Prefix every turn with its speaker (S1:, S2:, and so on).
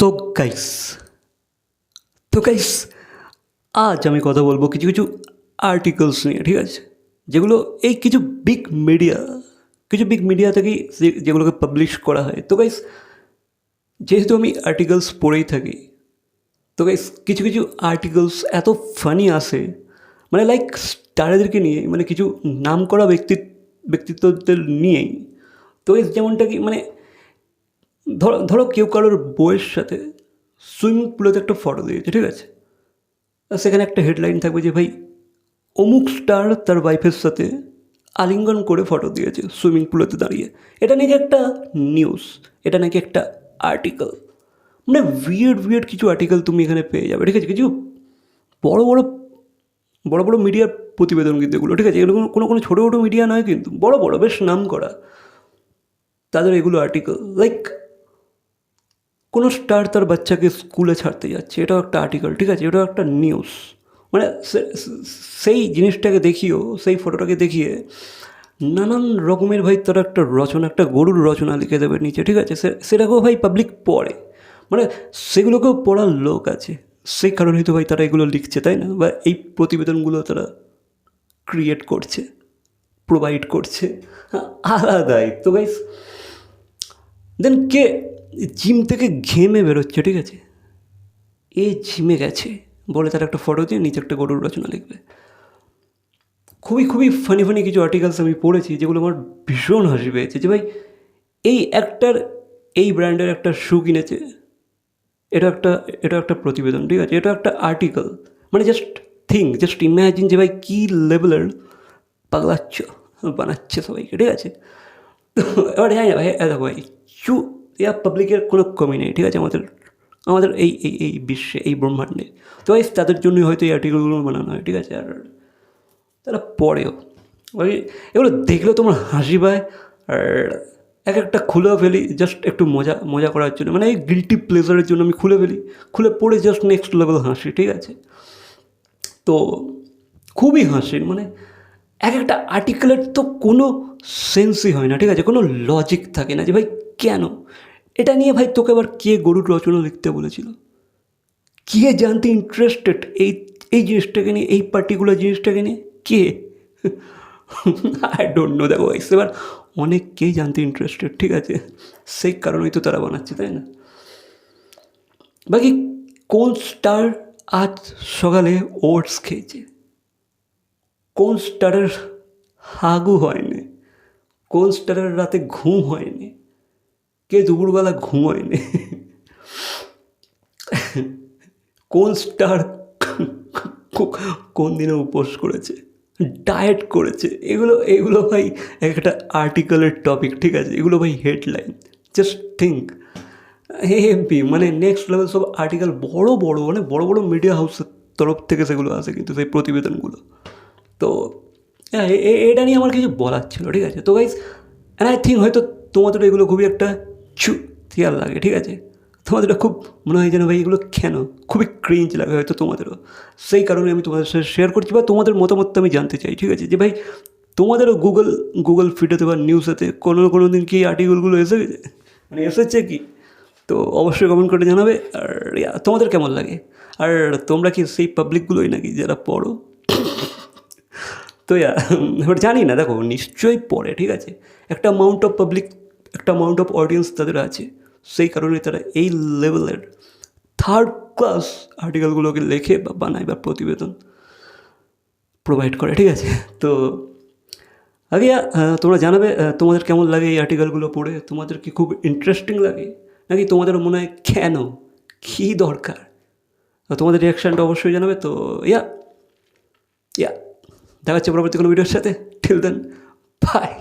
S1: So guys তো guys আজ আমি কথা বলব কিছু কিছু আর্টিকেলস নিয়ে, ঠিক আছে? যেগুলো এই কিছু বিগ মিডিয়া কিছু বিগ মিডিয়া থেকেই যেগুলোকে পাবলিশ করা হয়। তো গাইস যেহেতু আমি আর্টিকেলস পড়েই থাকি, তো গাইস কিছু কিছু আর্টিকেলস এত ফানি আসে মানে লাইক স্টারেদেরকে নিয়ে মানে কিছু নাম করা ব্যক্তি, ব্যক্তিত্বদের নিয়েই। তো গাইস যেমনটা কি মানে ধরো ধরো কেউ কারোর বইয়ের সাথে সুইমিং পুলেতে একটা ফটো দিয়েছে, ঠিক আছে? সেখানে একটা হেডলাইন থাকবে যে, ভাই, অমুক স্টার তার ওয়াইফের সাথে আলিঙ্গন করে ফটো দিয়েছে সুইমিং পুলেতে দাঁড়িয়ে। এটা নাকি একটা নিউজ এটা নাকি একটা আর্টিকেল মানে উইয়ার্ড উইয়ার্ড কিছু আর্টিকেল তুমি এখানে পেয়ে যাবে, ঠিক আছে? কিছু বড় বড় বড় বড় মিডিয়ার প্রতিবেদন কিন্তু এগুলো, ঠিক আছে? এগুলো কোনো কোনো ছোটো ছোটো মিডিয়া নয় কিন্তু, বড় বড়, বেশ নাম করা তাদের এগুলো আর্টিকেল লাইক কোনো স্টার তার বাচ্চাকে স্কুলে ছাড়তে যাচ্ছে। এটাও একটা আর্টিকেল ঠিক আছে? এটাও একটা নিউজ মানে সেই জিনিসটাকে দেখিয়েও সেই ফটোটাকে দেখিয়ে নানান রকমের ভাই তারা একটা রচনা একটা গরুর রচনা লিখে দেবে নিচে ঠিক আছে? সেটাকেও ভাই পাবলিক পড়ে। মানে সেগুলোকেও পড়ার লোক আছে। সেই কারণেই তো ভাই তারা এগুলো লিখছে তাই না? বা এই প্রতিবেদনগুলো তারা ক্রিয়েট করছে প্রোভাইড করছে। হ্যাঁ, আলাদাই। তো গাইস দেন কে জিম থেকে ঘেমে বেরোচ্ছে, ঠিক আছে? এ জিমে গেছে। বলে তার একটা ফটো দিয়ে নিচে একটা গরুর রচনা লিখবে। খুবই খুবই ফানি ফানি কিছু আর্টিকেলস আমি পড়েছি যেগুলো আমার ভীষণ হাসি পেয়েছে যে ভাই, এই একটার এই ব্র্যান্ডের একটা শু কিনেছে। এটা একটা এটা একটা প্রতিবেদন, ঠিক আছে? এটা একটা আর্টিকেল মানে জাস্ট থিঙ্ক জাস্ট ইম্যাজিন যে ভাই কী লেভেলের পাগলাচ্ছ, বানাচ্ছে সবাইকে, ঠিক আছে? এবার জানি না ভাই এ দেখো ভাই, চু ইয়া পাবলিকের কোনো কমি নেই, ঠিক আছে? আমাদের আমাদের এই এই এই বিশ্বে, এই ব্রহ্মাণ্ডে। তো ভাই তাদের জন্যই হয়তো এই আর্টিকেলগুলো বানানো হয়, ঠিক আছে? আর তারা পড়েও। ওই, এগুলো দেখলেও তোমার হাসি পায়, আর এক একটা খুলেও ফেলি জাস্ট একটু মজা মজা করার জন্য। মানে এই গিলটি প্লেজারের জন্য আমি খুলে ফেলি, খুলে পড়ে জাস্ট নেক্সট লেভেল হাসি, ঠিক আছে? তো খুবই হাসির মানে এক একটা আর্টিকেলের তো কোনো সেন্সই হয় না, ঠিক আছে? কোনো লজিক থাকে না যে, ভাই, কেন? এটা নিয়ে ভাই তোকে আবার কে গরুর রচনা লিখতে বলেছিল? কে জানতে ইন্টারেস্টেড এই এই জিনিসটাকে নিয়ে, এই পার্টিকুলার জিনিসটাকে নিয়ে? কে? আই ডোন্ট নো দেখো, এবার অনেককেই জানতে ইন্টারেস্টেড ঠিক আছে? সেই কারণেই তো তারা বানাচ্ছে, তাই না? বাকি, কোন স্টার আজ সকালে ওটস খেয়েছে? কোন স্টারের হাগু হয়নি? কোন স্টারের রাতে ঘুম হয়নি? কে দুপুরবেলা ঘুমোয়নি? কোন স্টার কোন দিনে উপোস করেছে? ডায়েট করেছে? এগুলো এগুলো ভাই একটা আর্টিকেলের টপিক, ঠিক আছে? এগুলো ভাই হেডলাইন। Just think. হেভি মানে নেক্সট লেভেল সব আর্টিকেল বড় বড় মানে বড় বড় মিডিয়া হাউসের তরফ থেকে সেগুলো আসে কিন্তু সেই প্রতিবেদনগুলো। তো হ্যাঁ এটা নিয়ে আমার কিছু বলার ছিল, ঠিক আছে? তো গাইজ অ্যান্ড আই থিঙ্ক হয়তো তোমাদের এগুলো খুবই একটা চু থিয়ার লাগে ঠিক আছে? তোমাদেরটা খুব মনে হয় যেন ভাই এগুলো কেন? খুবই ক্রিঞ্জ লাগে হয়তো তোমাদেরও। সেই কারণে আমি তোমাদের সাথে শেয়ার করছি বা তোমাদের মতামতটা আমি জানতে চাই, ঠিক আছে? যে ভাই তোমাদেরও গুগল গুগল ফিডেতে বা নিউজেতে কোনো কোনো দিন কি আর্টিকেলগুলো এসে গেছে? মানে এসেছে কি? তো অবশ্যই কমেন্ট করে জানাবে। আর তোমাদের কেমন লাগে? আর তোমরা কি সেই পাবলিকগুলোই নাকি যারা পড়ো? তো এবার জানি না, দেখো, নিশ্চয়ই পড়ে, ঠিক আছে? একটা অ্যামাউন্ট অফ পাবলিক একটা অ্যামাউন্ট অফ অডিয়েন্স তাদের আছে। সেই কারণে তারা এই লেভেলের থার্ড ক্লাস আর্টিকেলগুলোকে লেখে বা বানায় বা প্রতিবেদন প্রোভাইড করে, ঠিক আছে? তো আগে তোমরা জানাবে তোমাদের কেমন লাগে এই আর্টিকেলগুলো পড়ে? তোমাদের কি খুব ইন্টারেস্টিং লাগে? নাকি তোমাদের মনে হয় কেন? কী দরকার? তোমাদের রিয়াকশানটা অবশ্যই জানাবে। তো, ইয়া ইয়া দেখা হচ্ছে পরবর্তী কোনো ভিডিওর সাথে। Till then by